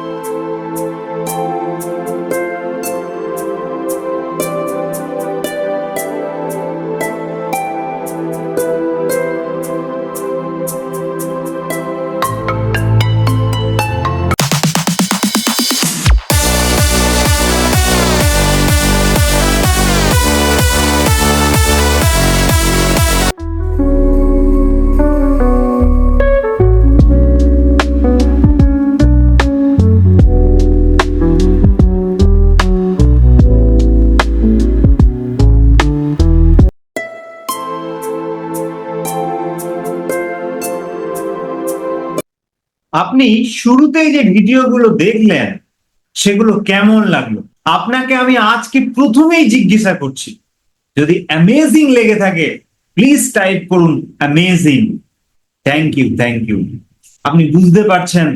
Música আপনি শুরুতেই যে ভিডিওগুলো দেখলেন, সেগুলো কেমন লাগল? আপনাকে আমি আজকে প্রথমেই জিজ্ঞাসা করছি, যদি অ্যামেজিং লেগে থাকে প্লিজ টাইপ করুন amazing thank you thank you আপনি বুঝতে পারছেন,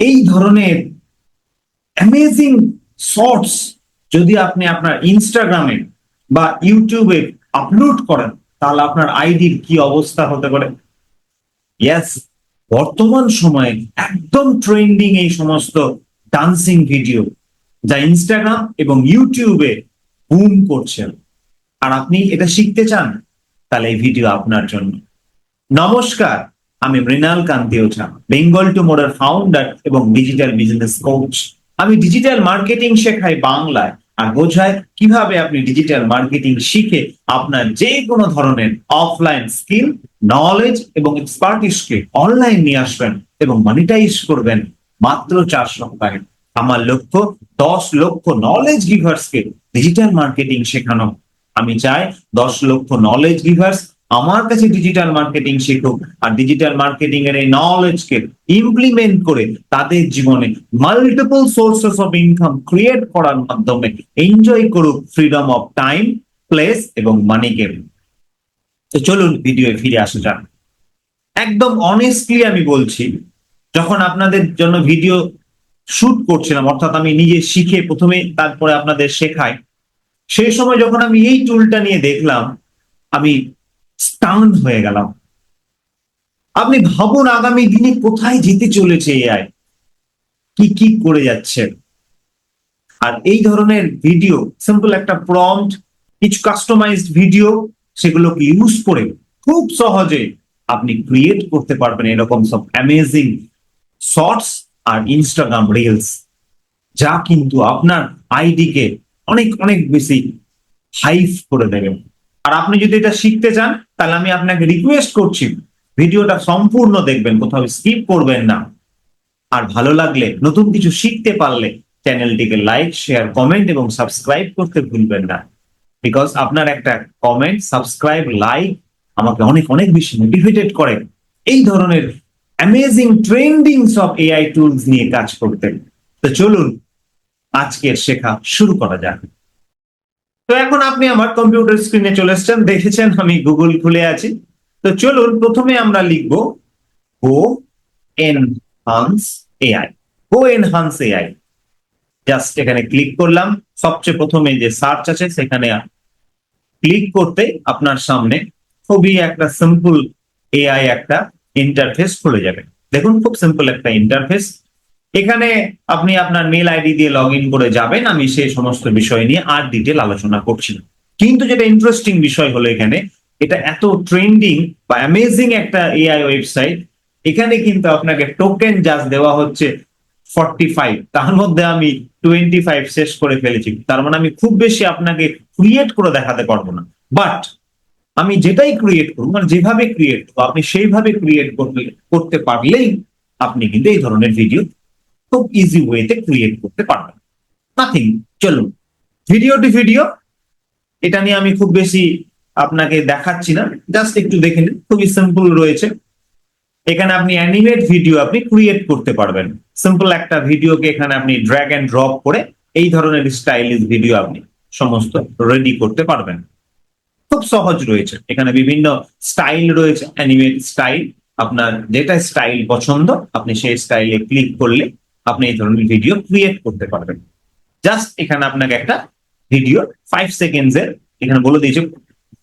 এই ধরনের অ্যামেজিং শর্টস যদি আপনি আপনার ইনস্টাগ্রামে বা ইউটিউবে আপলোড করেন, তাহলে আপনার আইডির কি অবস্থা হতে পারে? ইয়েস বর্তমান সময়ে একদম ট্রেন্ডিং এই সমস্ত ডান্সিং ভিডিও যা ইনস্টাগ্রাম এবং ইউটিউবে বুম করছেন আর আপনি এটা শিখতে চান, তাহলে এই ভিডিও আপনার জন্য। নমস্কার, আমি মৃণাল কান্তি ওঝা বেঙ্গল টু মোডার ফাউন্ডার এবং ডিজিটাল বিজনেস কোচ আমি ডিজিটাল মার্কেটিং শেখাই বাংলায়। আর বোঝায় কীভাবে আপনি ডিজিটাল মার্কেটিং শিখে আপনার যে কোনো ধরনের অফলাইন স্কিল নলেজ এবং এক্সপার্টিসকে অনলাইন নিয়ে আসবেন এবং মনিটাইজ করবেন মাত্র চার সপ্তাহে আমার লক্ষ্য, দশ লক্ষ নলেজ গিভার্সকে ডিজিটাল মার্কেটিং শেখানো। আমি চাই দশ লক্ষ নলেজ গিভার্স আমার কাছে ডিজিটাল মার্কেটিং শিখুক আর ডিজিটাল মার্কেটিং এর এই নলেজকে ইমপ্লিমেন্ট করে তাদের জীবনে multiple sources of income create করার মাধ্যমে এনজয় করুক ফ্রিডম অফ টাইম প্লেস এবং মানিকে তো চলুন ভিডিও ফিরে আসা যাক। একদম অনেস্টলি আমি বলছি, যখন আপনাদের জন্য ভিডিও শুট করছিলাম, অর্থাৎ আমি নিজে শিখে প্রথমে তারপরে আপনাদের শেখাই, সেই সময় যখন আমি এই টুলটা নিয়ে দেখলাম, আমি স্টান হয়ে গেলাম। আপনি ভাবুন আগামী দিনে কোথায় যেতে চলেছে এআই কি কি করে যাচ্ছে? আর এই ধরনের ভিডিও সিম্পল একটা প্রম্পট কিছু কাস্টমাইজড ভিডিও সেগুলোকে ইউজ করে খুব সহজে আপনি ক্রিয়েট করতে পারবেন এরকম সব অ্যামেজিং শর্টস আর ইনস্টাগ্রাম রিলস যা কিন্তু আপনার আইডিকে অনেক অনেক বেশি হাইফ করে দেবে। আর আপনি যদি এটা শিখতে চান, তাহলে আমি আপনাকে রিকোয়েস্ট করছি, ভিডিওটা সম্পূর্ণ দেখবেন, কোথাও স্কিপ করবেন না। আর ভালো লাগলে, নতুন কিছু শিখতে পারলে চ্যানেলটিকে লাইক শেয়ার কমেন্ট এবং সাবস্ক্রাইব করতে ভুলবেন না। বিকজ আপনার একটা কমেন্ট সাবস্ক্রাইব লাইক আমাকে অনেক অনেক বেশি মোটিভেটেড করে। এই ধরনের অ্যামেজিং ট্রেন্ডিং সব এআই টুলস নিয়ে কাজ করতে। তো চলুন, আজকের শেখা শুরু করা যাক। তো এখন আপনি আমার কম্পিউটার স্ক্রিনে চলে এসেছেন, দেখেছেন, আমি গুগল খুলে আছি। তো চলুন, প্রথমে আমরা লিখব go enhance AI go enhance AI just এখানে ক্লিক করলাম। সবচেয়ে প্রথমে যে সার্চ আছে, সেখানে ক্লিক করতে আপনার সামনে খুবই একটা সিম্পল এআই একটা ইন্টারফেস খুলে যাবে। দেখুন, খুব সিম্পল একটা ইন্টারফেস এখানে আপনি আপনার মেল আইডি দিয়ে লগ ইন করে যাবেন। আমি সেই সমস্ত বিষয় নিয়ে আর ডিটেল আলোচনা করছি কিন্তু যেটা ইন্টারেস্টিং বিষয় হলো এখানে, এটা এত ট্রেন্ডিং বা অ্যামেজিং একটা এআই ওয়েবসাইট এখানে কিন্তু আপনাকে টোকেন জাস্ট দেওয়া হচ্ছে ফর্টি ফাইভ তার মধ্যে আমি টোয়েন্টি ফাইভ শেষ করে ফেলেছি। তার মানে আমি খুব বেশি আপনাকে ক্রিয়েট করে দেখাতে পারব না। বাট আমি যেটাই ক্রিয়েট করব মানে যেভাবে ক্রিয়েট করব আপনি সেইভাবে ক্রিয়েট করতে পারলেই আপনি কিন্তু এই ধরনের ভিডিও খুব ইজি ওয়েতে ক্রিয়েট করতে পারবেন। নাথিং চলুন। ভিডিও টু ভিডিও এটা নিয়ে আমি খুব বেশি আপনাকে দেখাচ্ছি না। জাস্ট একটু দেখে নিন। খুবই সিম্পল রয়েছে। এখানে আপনি অ্যানিমেট ভিডিও আপনি ক্রিয়েট করতে পারবেন। সিম্পল একটা ভিডিওকে এখানে আপনি ড্র্যাগ অ্যান্ড ড্রপ করে এই ধরনের স্টাইলিশ ভিডিও আপনি সমস্ত রেডি করতে পারবেন। খুব সহজ রয়েছে। এখানে বিভিন্ন স্টাইল রয়েছে। অ্যানিমেট স্টাইল আপনার যেটা স্টাইল পছন্দ, আপনি সেই স্টাইলে ক্লিক করলে আপনি এই ধরনের ভিডিও ক্রিয়েট করতে পারবেন। জাস্ট এখানে আপনাকে একটা ভিডিও ফাইভ সেকেন্ডস এর, এখানে বলে দিয়েছে,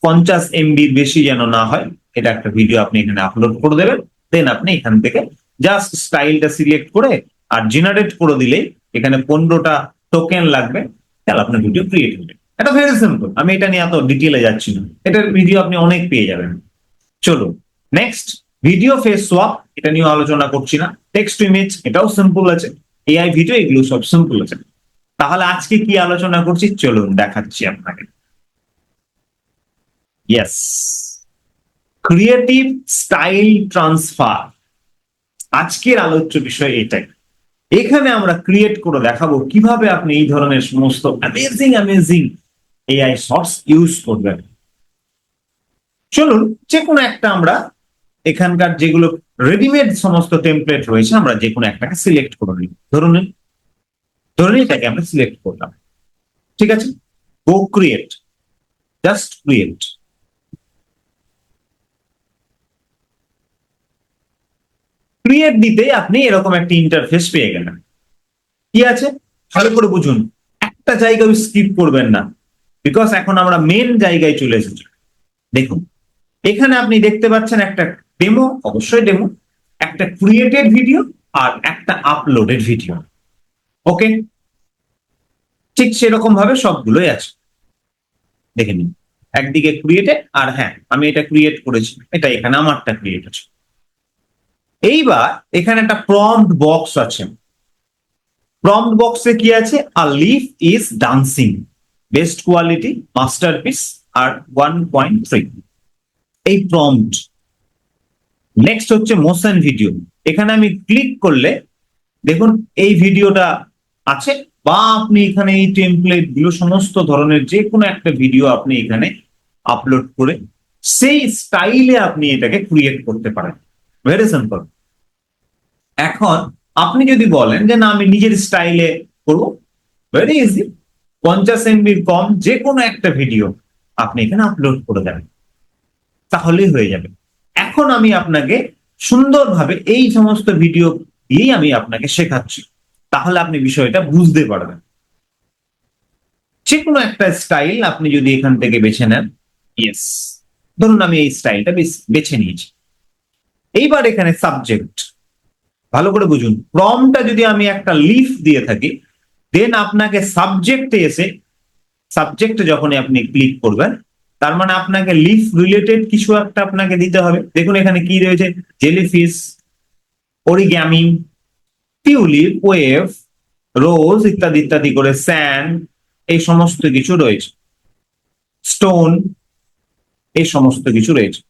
পঞ্চাশ এমবি বেশি যেন না হয়, এটা একটা ভিডিও আপনি এখানে আপলোড করে দেবেন। দেন আপনি এখান থেকে জাস্ট স্টাইলটা সিলেক্ট করে আর জেনারেট করে দিলেই এখানে পনেরোটা টোকেন লাগবে, তাহলে আপনার ভিডিও ক্রিয়েট হবে। এটা ভেরি সিম্পল আমি এটা নিয়ে এত ডিটেলে যাচ্ছি না। এটার ভিডিও আপনি অনেক পেয়ে যাবেন। চলুন নেক্সট ভিডিও ফেস সোয়াপ এটা নিয়ে আলোচনা করছি না। টেক্সট ইমেজ এটাও সিম্পল আছে। এআই ভিডিও এগুলো সব সিম্পল আছে। তাহলে আজকে কি আলোচনা করছি? চলুন দেখাচ্ছি আপনাকে। ইয়েস ক্রিয়েটিভ স্টাইল ট্রান্সফার আজকের আলোচ্য বিষয় এটাই। এখানে আমরা ক্রিয়েট করে দেখাবো কীভাবে আপনি এই ধরনের সমস্ত amazing amazing AI shorts use করবেন। চলুন যে কোনো একটা আমরা এখানকার যেগুলো রেডিমেড সমস্ত টেমপ্লেট রয়েছে, আমরা যে কোনো একটাকে সিলেক্ট করে নিই। ধরুন ধরুন এটাকে আমরা সিলেক্ট করলাম। ঠিক আছে? Go create just create create দিতে আপনি এরকম একটা ইন্টারফেস পেয়ে গেলেন। কি আছে? ভালো করে বুঝুন। একটা জায়গায় স্কিপ করবেন না। বিকজ এখন আমরা মেন জায়গায় চলে এসেছি। দেখুন এখানে আপনি দেখতে পাচ্ছেন একটা ডেমো অবশ্যই ডেমো একটা ক্রিয়েটেড ভিডিও আর একটা আপলোডেড ভিডিও ওকে ঠিক সেরকম ভাবে সবগুলোই আছে। দেখে নিন। একদিকে ক্রিয়েটেড আর হ্যাঁ আমি এটা ক্রিয়েট করেছি। এটা এখানে আমারটা ক্রিয়েট আছে। এইবার এখানে একটা প্রম্পট বক্স আছে। প্রম্পট বক্সে কি আছে? আর leaf is dancing best quality masterpiece R one point three এই প্রম্পট নেক্সট হচ্ছে মোশন ভিডিও এখানে আমি ক্লিক করলে দেখুন এই ভিডিওটা আছে বা আপনি এখানে এই টেমপ্লেটগুলো সমস্ত ধরনের যে কোনো একটা ভিডিও আপনি এখানে আপলোড করে সেই স্টাইলে আপনি এটাকে ক্রিয়েট করতে পারেন। ভেরি সিম্পল এখন আপনি যদি বলেন যে না, আমি নিজের স্টাইলে করব ভেরি ইজি পঞ্চাশ এমবির কম যে কোনো একটা ভিডিও আপনি এখানে আপলোড করে দেবেন। তাহলেই হয়ে যাবে। এখন আমি আপনাকে সুন্দরভাবে এই সমস্ত ভিডিও দিয়েই আমি আপনাকে শেখাচ্ছি। তাহলে আপনি বিষয়টা বুঝতে পারবেন। যে কোনো একটা স্টাইল আপনি যদি এখান থেকে বেছে নেন ইয়েস ধরুন আমি এই স্টাইলটা বেছে নিয়েছি। এইবার এখানে সাবজেক্ট ভালো করে বুঝুন। প্রমটা যদি আমি একটা লিফ দিয়ে থাকি দেন আপনাকে সাবজেক্টে এসে সাবজেক্টে যখন আপনি ক্লিক করবেন তার মানে আপনাকে লিফ রিলেটেড কিছু একটা আপনাকে দিতে হবে। দেখুন এখানে কি রয়েছে jellyfish origami tulip wave rose ইত্যাদি ইত্যাদি করে স্যান্ড এই সমস্ত কিছু রয়েছে। স্টোন এই সমস্ত কিছু রয়েছে।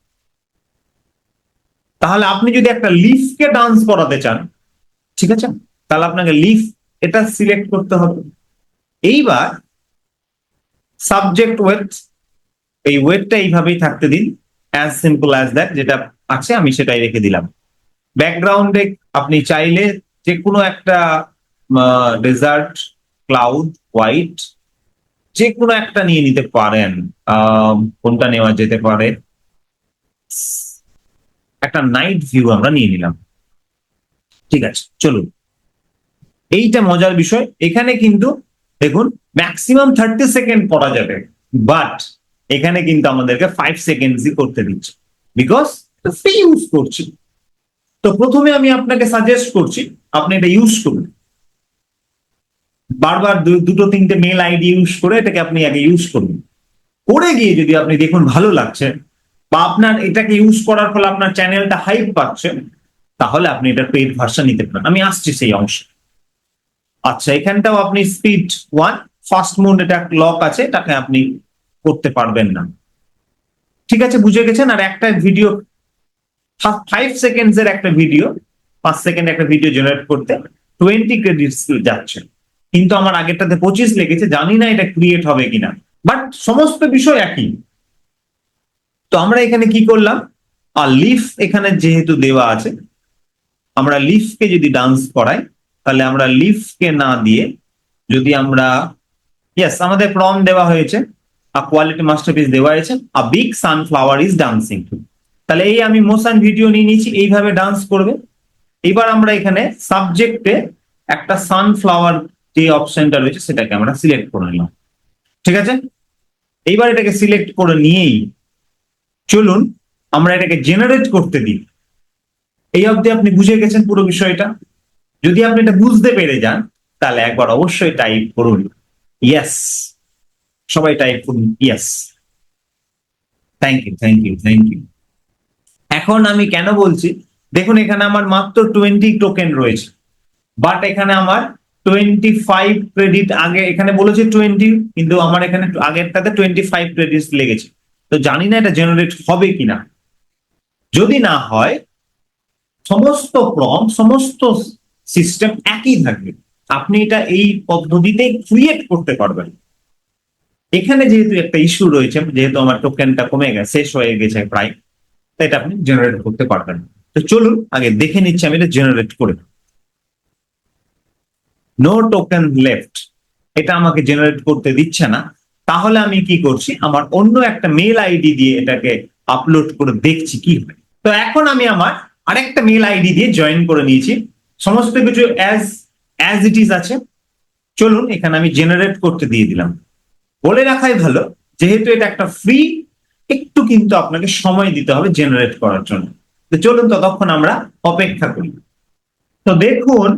তাহলে আপনি যদি একটা লিফকে ডান্স করাতে চান, ঠিক আছে? তাহলে আপনাকে লিফ এটা সিলেক্ট করতে হবে। এইবার সাবজেক্ট ওয়েট এই ওয়েটটা এইভাবেই থাকতে দিন অ্যাজ সিম্পল অ্যাজ দ্যাট যেটা আছে, আমি সেটাই রেখে দিলাম। ব্যাকগ্রাউন্ডে আপনি চাইলে যে কোনো একটা ডেজার্ট ক্লাউড হোয়াইট যে কোনো একটা নিয়ে নিতে পারেন। কোনটা নেওয়া যেতে পারে? একটা নাইট ভিউ আমরা নিয়ে নিলাম। ঠিক আছে, চলুন। এইটা মজার বিষয়। এখানে কিন্তু দেখুন ম্যাক্সিমাম থার্টি সেকেন্ড করা যাবে। বাট এখানে কিন্তু আমাদেরকে ফাইভ সেকেন্ডসই করতে দিচ্ছে। বিকজ ফ্রি ইউজ করছি। তো প্রথমে আমি আপনাকে সাজেস্ট করছি, আপনি এটা ইউজ করুন। বারবার দুটো, তিনটে মেল আইডি ইউজ করে এটাকে আপনি আগে ইউজ করুন। করে গিয়ে যদি আপনি দেখুন ভালো লাগছে, বা আপনার এটাকে ইউজ করার ফলে আপনার চ্যানেলটা হাইপ পাচ্ছে, তাহলে আপনি এটা পেইড ভার্সন নিতে পারেন। আমি আসছি সেই অংশে। আচ্ছা এখানটাও আপনি স্পিড ওয়ান ফার্স্ট মোড এটা লক আছে, এটাকে আপনি করতে পারবেন না। ঠিক আছে, বুঝে গেছেন? আর একটা ভিডিও ফাইভ সেকেন্ডস এর একটা ভিডিও পাঁচ সেকেন্ড একটা ভিডিও জেনারেট করতে টোয়েন্টি ক্রেডিটস যাচ্ছে। কিন্তু আমার আগেরটাতে পঁচিশ লেগেছে, জানি না এটা ক্রিয়েট হবে কিনা। বাট সমস্ত বিষয় একই। তো আমরা এখানে কি করলাম? আর লিফ এখানে যেহেতু দেওয়া আছে, আমরা লিফকে যদি ডান্স করাই, তাহলে আমরা লিফকে না দিয়ে যদি আমরা ইয়াস আমাদের প্রম দেওয়া হয়েছে আর কোয়ালিটি মাস্টারপিস দেওয়া হয়েছে। আর big sunflower is dancing too তাহলে এই আমি মোশন ভিডিও নিয়ে নিয়েছি, এইভাবে ডান্স করবে। এবার আমরা এখানে সাবজেক্টে একটা সানফ্লাওয়ার যে অপশনটা রয়েছে, সেটাকে আমরা সিলেক্ট করে নিলাম। ঠিক আছে? এইবার এটাকে সিলেক্ট করে নিয়েই চলুন, আমরা এটাকে জেনারেট করতে দিই। এই অবধি আপনি বুঝে গেছেন পুরো বিষয়টা? যদি আপনি এটা বুঝতে পেরে যান, তাহলে একবার অবশ্যই টাইপ করুন। ইয়েস সবাই টাইপ করুন yes thank you thank you thank you এখন আমি কেন বলছি? দেখুন, এখানে আমার মাত্র টোয়েন্টি টোকেন রয়েছে বাট এখানে আমার টোয়েন্টি ফাইভ ক্রেডিট আগে, এখানে বলেছে টোয়েন্টি কিন্তু আমার এখানে আগেরটাতে টোয়েন্টি ফাইভ ক্রেডিট লেগেছে। তো জানি না এটা জেনারেট হবে কিনা। যদি না হয়, সমস্ত প্রম সমস্ত সিস্টেম একই থাকবে। আপনি এটা এই পদ্ধতিতে ক্রিয়েট করতে পারবেন। এখানে যেহেতু একটা ইস্যু রয়েছে, যেহেতু আমার টোকেনটা কমে গেছে, শেষ হয়ে গেছে প্রায়, তো এটা আপনি জেনারেট করতে পারবেন। তো চলুন, আগে দেখে নিচ্ছি আমি এটা জেনারেট করে। নো টোকেন লেফট এটা আমাকে জেনারেট করতে দিচ্ছে না। তাহলে আমি কি করছি? আমার অন্য একটা মেল আইডি দিয়ে এটাকে আপলোড করে দেখছি কি হয়। তো এখন আমি আমার আরেকটা মেল আইডি দিয়ে জয়েন করে নিয়েছি। সমস্ত কিছু অ্যাজ অ্যাজ ইট ইজ আছে। চলুন, এখানে আমি জেনারেট করতে দিয়ে দিলাম। বলে রাখাই ভালো, যেহেতু এটা একটা ফ্রি একটু কিন্তু আপনাকে সময় দিতে হবে জেনারেট করার জন্য। তো চলুন ততক্ষণ আমরা অপেক্ষা করি। তো দেখুন,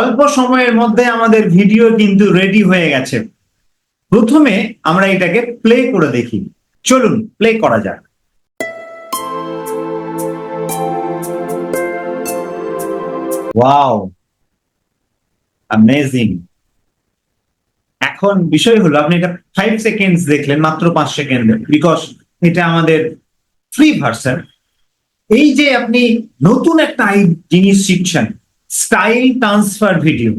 অল্প সময়ের মধ্যে আমাদের ভিডিও কিন্তু রেডি হয়ে গেছে। প্রথমে আমরা এটাকে প্লে করে দেখি। চলুন প্লে করা যাক। ওয়াও অ্যামেজিং এখন বিষয় হলো, আপনি এটা ফাইভ সেকেন্ডস দেখলেন, মাত্র পাঁচ সেকেন্ড বিকজ এটা আমাদের ফ্রি ভার্সন এই যে আপনি নতুন একটা জিনিস শিখছেন স্টাইল ট্রান্সফার ভিডিও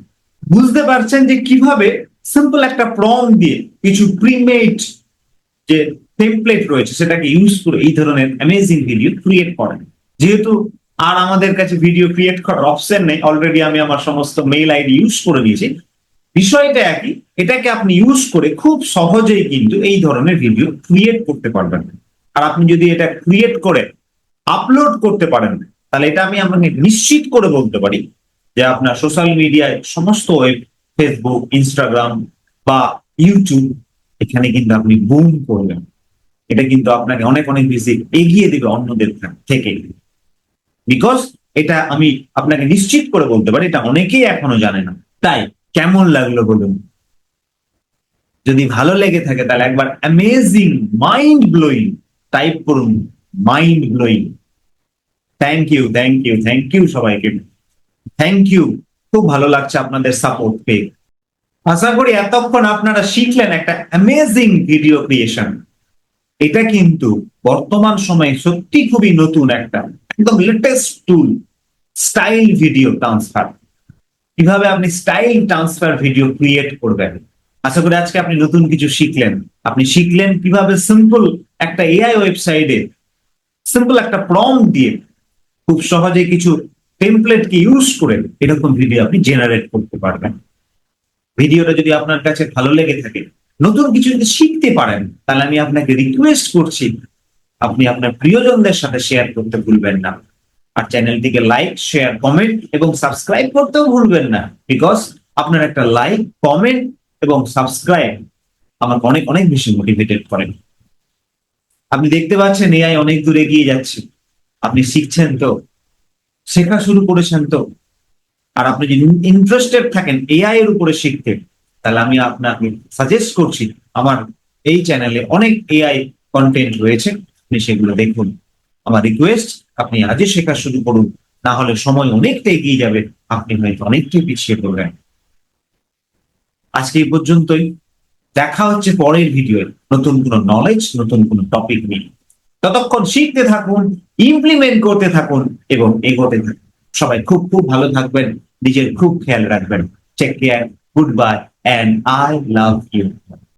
বুঝতে পারছেন যে কীভাবে সিম্পল একটা প্রম দিয়ে কিছু প্রিমেড যে টেমপ্লেট রয়েছে, সেটাকে ইউজ করে এই ধরনের অ্যামেজিং ভিডিও ক্রিয়েট করেন। যেহেতু আর আমাদের কাছে ভিডিও ক্রিয়েট করার অপশন নেই অলরেডি আমি আমার সমস্ত মেইল আইডি ইউজ করে নিয়েছি বিষয়টা একই, এটাকে আপনি ইউজ করে খুব সহজেই কিন্তু এই ধরনের ভিডিও ক্রিয়েট করতে পারবেন। আর আপনি যদি এটা ক্রিয়েট করে আপলোড করতে পারেন, তাহলে এটা আমি আপনাকে নিশ্চিত করে বলতে পারি যে আপনার সোশ্যাল মিডিয়ায় সমস্ত ওয়েব ফেসবুক ইনস্টাগ্রাম বা ইউটিউব এখানে কিন্তু আপনি বুম করবেন। এটা কিন্তু আপনাকে অনেক অনেক বেশি এগিয়ে দেবে অন্যদের থেকে। বিকজ এটা আমি আপনাকে নিশ্চিত করে বলতে পারি, এটা অনেকেই এখনও জানে না। তাই কেমন লাগল বলুন? যদি ভালো লেগে থাকে, তাহলে একবার অ্যামেজিং মাইন্ড ব্লোয়িং টাইপ করুন mind blowing thank you thank you thank you সবাইকে। থ্যাংক ইউ খুব ভালো লাগছে আপনাদের সাপোর্ট পেয়ে। আশা করি এতক্ষণ আপনারা শিখলেন একটা অ্যামেজিং ভিডিও ক্রিয়েশন এটা কিন্তু বর্তমান সময়ে সত্যি খুবই নতুন একটা, একদম latest tool style video transfer কীভাবে আপনি স্টাইল ট্রান্সফার ভিডিও ক্রিয়েট করবেন? আশা করি আজকে আপনি নতুন কিছু শিখলেন। আপনি শিখলেন কীভাবে সিম্পল একটা এআই ওয়েবসাইটে সিম্পল একটা প্রম দিয়ে খুব সহজে কিছু টেমপ্লেটকে ইউজ করে এরকম ভিডিও আপনি জেনারেট করতে পারবেন। ভিডিওটা যদি আপনার কাছে ভালো লেগে থাকে, নতুন কিছু যদি শিখতে পারেন, তাহলে আমি আপনাকে রিকোয়েস্ট করছি, আপনি আপনার প্রিয়জনদের সাথে শেয়ার করতে ভুলবেন না। আর চ্যানেলটিকে লাইক শেয়ার কমেন্ট এবং সাবস্ক্রাইব করতেও ভুলবেন না। বিকজ আপনার একটা লাইক কমেন্ট এবং সাবস্ক্রাইব আমাকে অনেক অনেক বেশি মোটিভেটেড করেন আপনি দেখতে পাচ্ছেন এআই অনেক দূর এগিয়ে যাচ্ছে। আপনি শিখছেন তো, শেখা শুরু করেছেন তো। আর আপনি যদি ইন্টারেস্টেড থাকেন এআই এর উপরে শিখতে, তাহলে আমি আপনাকে সাজেস্ট করছি, আমার এই চ্যানেলে অনেক এআই কন্টেন্ট রয়েছে, আপনি সেগুলো দেখুন। আমার রিকোয়েস্ট আপনি আজই শেখা শুরু করুন। না হলে সময় অনেকটা এগিয়ে যাবে। আপনি হয়তো অনেকটাই পিছিয়ে পড়বেন। আজকে এই পর্যন্তই। দেখা হচ্ছে পরের ভিডিও নতুন কোনো নলেজ নতুন কোনো টপিক নিয়ে। ততক্ষণ শিখতে থাকুন ইমপ্লিমেন্ট করতে থাকুন এবং এগোতে থাকুন। সবাই খুব খুব ভালো থাকবেন। নিজের খুব খেয়াল রাখবেন। Take care good bye and I love you